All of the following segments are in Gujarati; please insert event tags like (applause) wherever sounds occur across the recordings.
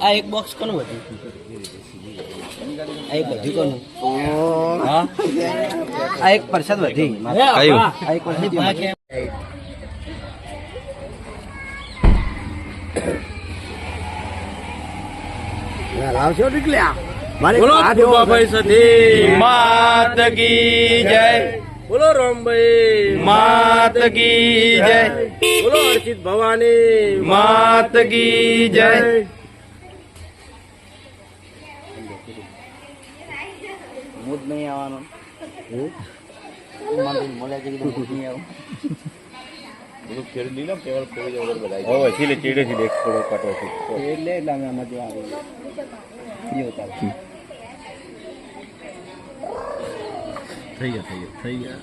આ એક બોક્સ કોનું હતું? આ એક વધી કોનું? હા? આ એક પ્રસાદ વધી. કયું? આ એક વધી લાવશો નીકળ્યા બોલો બાબાભાઈ સતી માત કી જય. બોલો રામભાઈ. માત કી જય. બોલો હર્ષિત ભવાની. માત કી જય. મૂડ નહીં આવવાનો. ચીડે ચીડે થી દેખ થોડો કાટો છે. એટલે એટલે અમે આમાં જોવા તાર થઈ ગયા થઈ ગયા થઈ ગયા.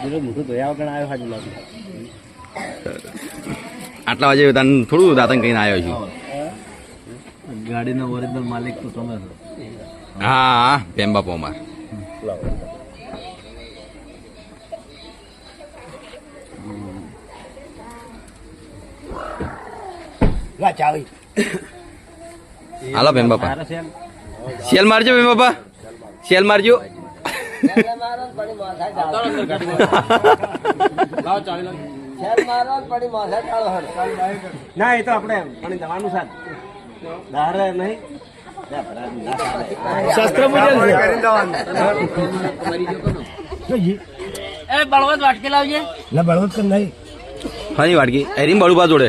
બીજું મોટું ધોયા વગર આવ્યો હાજુ લાગે. આટલા વાગે તને થોડું દાતન કહીને આવ્યો છું. ગાડીનો ઓરિજિનલ માલિક તો તમે છો. હા હા પેમ્બા પોમાર લા ચાવી. હાલો બેન બાપા. સેલ મારજો બેન બાપા. સેલ મારજો. ના એ તો આપણે પણ જવાનું સાથ દારે નહીં. શસ્ત્ર એ બળવત વાટકી લાવજે. હા વાટકી. એરીમ બળુબા જોડે.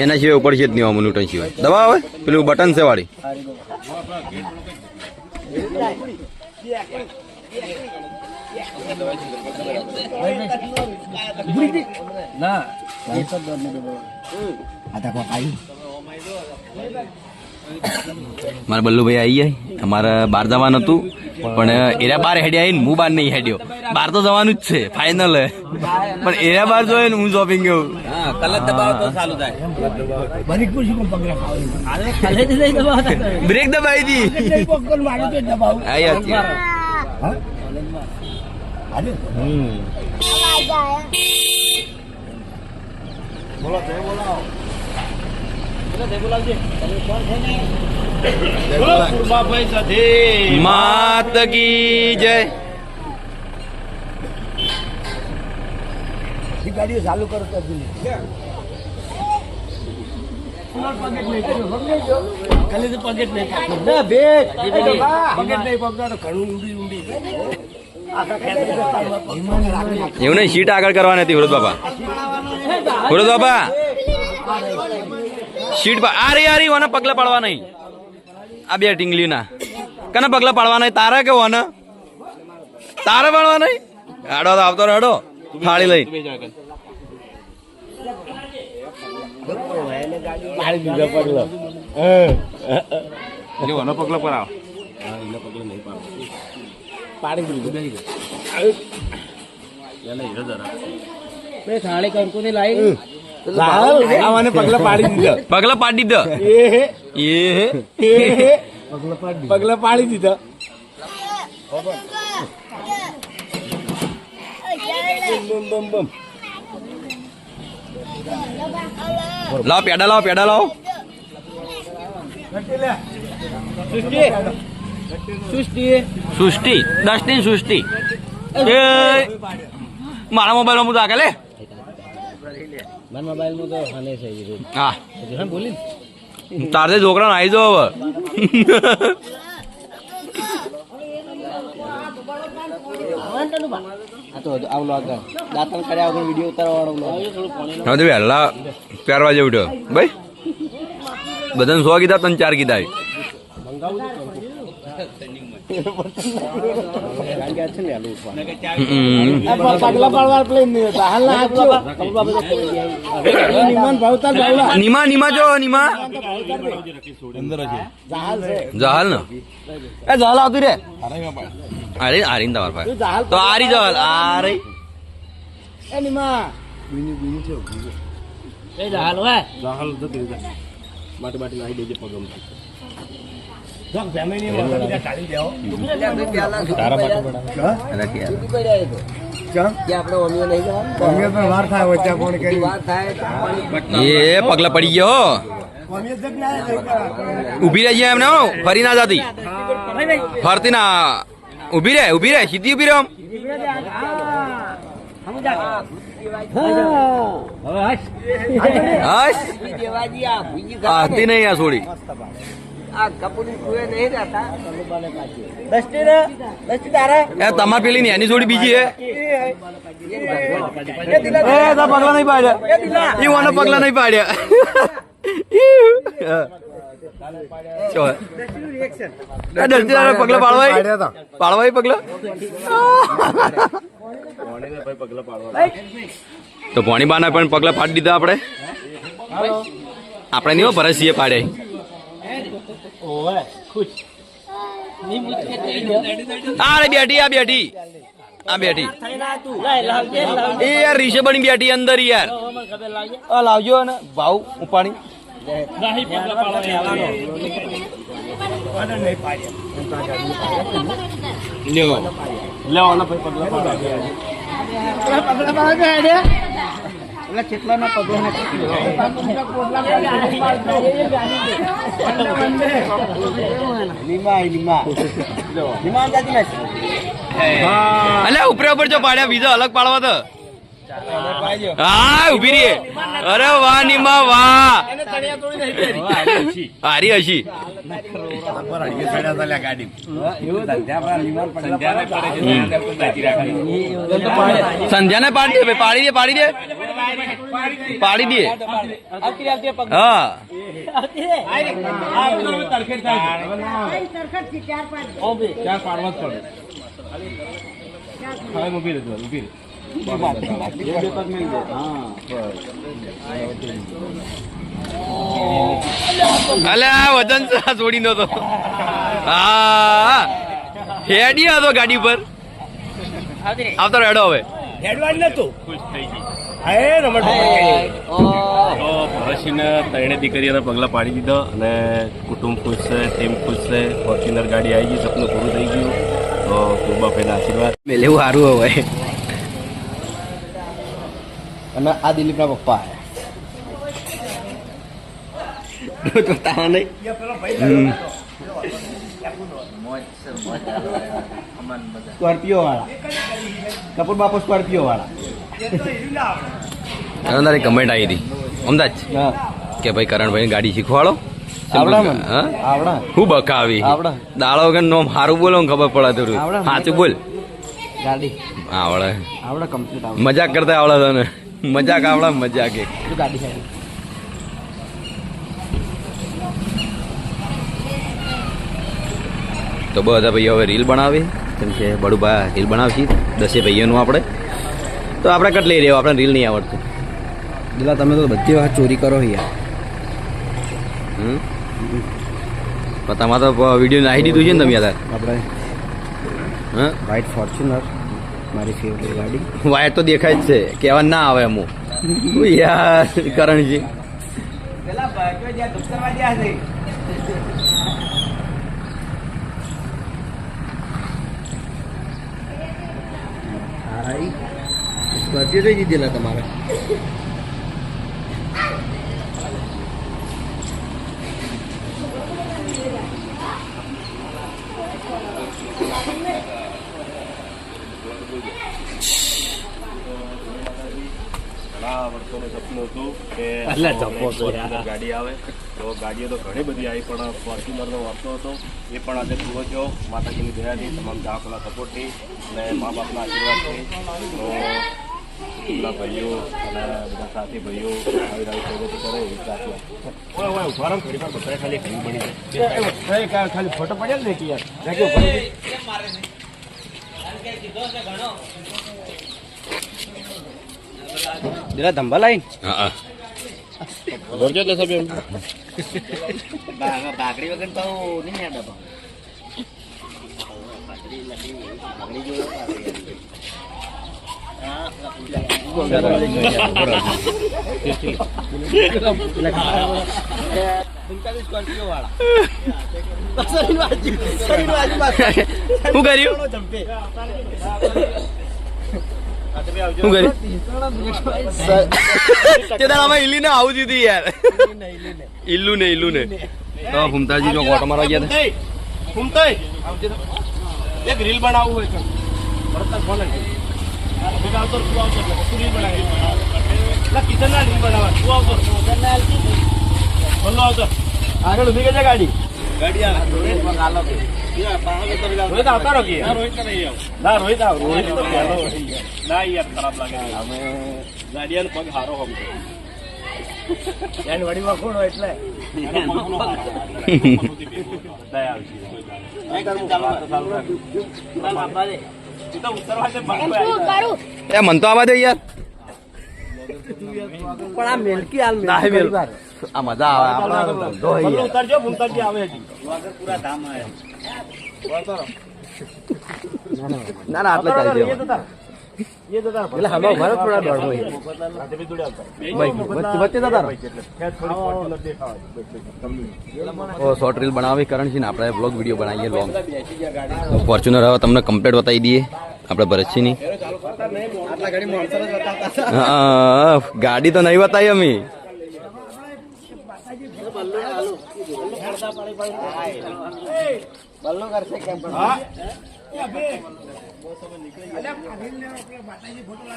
એના સિવાય ઉપર છે જ નહીં, આમાં ન્યૂટન સિવાય. દવા આવે પેલું બટન છે વાળી. મારા બલ્લુભાઈ આવી જાય અમારે બહાર જવાનું હતું, પણ એરા બાર હેડ્યા આવીને હું બહાર નહીં હેડ્યો. બહાર તો જવાનું જ છે ફાઇનલ પણ એરા બાર જોઈએ ને હું શોપિંગ ગયો કલર દબાવો તો ચાલુ થાય. બ્રેક દબાવી દી. આઈ હતી બોલો માત કી જય. ગાડીઓ ચાલુ કરો તો ખાલી તો નહીં ના, બે. પકેટ નહીં પકડો ઘણું ઊંડી ઊંડી. એવું નહીં સીટ આગળ કરવાની હતી વૃદ્ધ બાપા. વૃદ્ધ બાપા. સીટ પર આ રે આ રે ઓને પગલા પાડવા નહીં. આ બે ટીંગલી ના કને પગલા પાડવા નહીં? તારે કે ઓને? તારે પાડવા નહીં? હાડો તો આવતો રડો થાળી લઈ. પગલો. બે થાળી કંકુની લાઈ. આવાને પગલા પાડી દીધા. પગલા પાડી દે એ પગલા પાડી દીધા. લાવ પેડા લાવ પેડા લાવ. સૃષ્ટિ. દસની સૃષ્ટિ. મારા મોબાઈલમાં દાખલે મારા મોબાઈલમાં તો હાને છે હા. બોલી તારે છોકરા આવી જો હવે. તો આવલો આગળ દાંતણ કર્યા વગર વીડિયો ઉતારવા વાળો હવે વહેલા ચાર વાગે ઉઠ્યો. ભાઈ બધાને સો કીધા તને ચાર કીધા. (laughs) નિમા ના નીમા નીમા જો નિમા. જહાલ ને? એ જહાલ આવતી રે. અરે આરી તમાર પાસે. તો આરી જહાલ આરી. એ નિમા એ જહાલ હોય માટે માટે નાખી દેજે પગમ એ પગલા પડી ગયો ઊભી રહી એમને હો, ફરી ના જાતી ફરતી ના ઊભી રહે ઊભી રહે સીધી ઊભી રહે. હાશ આતી નહીં આ છોડી એ તમાર પેલી એની છોડી બીજી હે. એ તા પગલા નહીં પાડ્યા. ઈ ઓને પગલા નહીં પાડ્યા. એ પગલા પાડવાય? પાડવાય પગલા? તો ભોણી બાને પણ પગલા પાડી દીધા આપણે? આપણે નહીં હો ભરતસિંહે પાડ્યા. ઓય ખુશ. આ બેઠી આ બેઠી. આ બેઠી. એ યાર રીશે બની બેઠી અંદર યાર. આ લાવજો ને ભાવ ઉપાડી. લેવો પગલા પગલા પાડવા હેડે. એટલે કેટલાના લીમા અલ્યા ઉપરે ઉપર જો પાડ્યા બીજો અલગ પાડવા તો. હા ઊભી રહી અરે વાહ નિમા વાહ. હારી હશી. સંધ્યાને પાડી દે પાડી દે પાડી દે. પાડી દે. હા. ચાર પાડવા જ પડે. હવે ઊભી રહેજો ઊભી રહે. અલ્યા વજન છોડી નતો. હા. હેડી હતો ગાડી પર. આવતો રેડો હવે. હેડવાન નતું. ખુશ થઈ ગઈ. ભરતસિંહને ત્રણે દીકરીઓને પગલા પાડી દીધો અને કુટુંબ ખુશ છે ટીમ ખુશ છે. ફોર્ચ્યુનર ગાડી આવી ગઈ સપનું પૂરું થઈ ગયું. તો કુરબાભાઈના આશીર્વાદ. લેવું સારું હવે. અને આ દિલીપના પપ્પા નહીં? સ્કોર્પિયો વાળા. કપૂર બાપુ સ્કોર્પિયો વાળા. તારી કમેન્ટ આવી હતી. અમદાજ હા. કે ભાઈ કરણભાઈ ગાડી શીખવાડો? હા? બકાવી. દાડો વગર નોમ હારું બોલો ખબર પડે આવડે. સાચું બોલ. ગાડી. આવડે. આવડા કમ્પ્લીટ આવડે. મજાક કરતા આવડે તને. મજાક આવડા મજાક એક. તો બધા ભાઈઓ હવે રીલ બનાવે. કેમ કે બડુબા રીલ બનાવશી દસે ભાઈઓનું આપણે. તો આપણે કટ લઈ રહ્યો આપણે રીલ નહીં આવડતું. દિલા તમે તો બધી વખત ચોરી કરો યાર. હમ? તમારે તો વીડિયો નાખી દીધું છે ને તમે યાર આપણે હા? વ્હાઇટ ફોર્ચ્યુનર મારી ફેવરેટ ગાડી. વાય તો દેખાય જ છે. કહેવા ના આવે અમુક યાર કરણજી. સ્કોર્પિયો કઈ દીધેલા તમારે? ઘણા વર્ષોનું સપનું હતું કે ગાડી આવે. તો ગાડીઓ તો ઘણી બધી આવી પણ ફોર્ચ્યુનરનો વારસો હતો. એ પણ આજે પૂરો થયો. માતાજીની દયાથી તમામ ચાહકોના સપોર્ટથી અને મા બાપના આશીર્વાદથી. તો બધા ભાઈઓ અને બધા સાથી ભાઈઓ આવી આવી પ્રગતિ કરે એવી પ્રાર્થના. ઓય ઓય ઊભા રહો. ઘડી વાર બધા ખાલી ઘણી બની જાય. ખાલી ફોટો પડ્યા ને કે યાર. રાખી ઉપર જરા ધંબા લાઈન હા હા ભરજો તો સભ્ય બાકડી વગર તો નહીં યાદ શું કર્યું? શું કર્યું? તે દાડામાં ઈલી ને આવું દીધી યાર. ઈલ્લુ ને ઈલ્લુ ને. તો ભૂમતાજી જો ઓટો મારવા ગયા હતા. ઘૂમતાઈ એક રીલ બનાવવું હોય તો. ફોન આવતો તું આવતો તું રીલ બનાવી. કિચન ના રીલ બનાવવા. તું આવતો. ભલો આવતો. આગળ ઊભી ગઈ છે ગાડી રોહિત આવતા ના રોહિત આવ. રોહિત તો પહેલો ના યાર ખરાબ લાગે અમે ગાડિયાનો પગ હારો હમ એની વડીમાં કોણ એટલે? એ મન તો આવા દે યાર. પણ આ મેલકી હાલ ના, મેલ. આ મજા આવે આપણા ધંધો હોય ભલો યાર. ઉતરજો ભૂમતાજી આવે હજી. ના ના આટલે એટલે થોડા દોડવો હોય. વચ્ચે જતા શોર્ટ રીલ બનાવી કરણ છે ને આપણે બ્લોગ વીડિયો બનાવીએ લોંગ ફોર્ચ્યુનર હવે તમને કમ્પ્લેટ બતાવી દઈએ. આપણે ભરતસિંહની. હા, ગાડી તો નહીં બતાવી અમે. હા.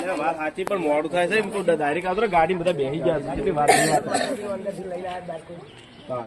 અરે વાત સાચી પણ મોડું થાય છે એમ તો ડાયરેક્ટ આવતો ને ગાડી બધા બેસી ગયા છે.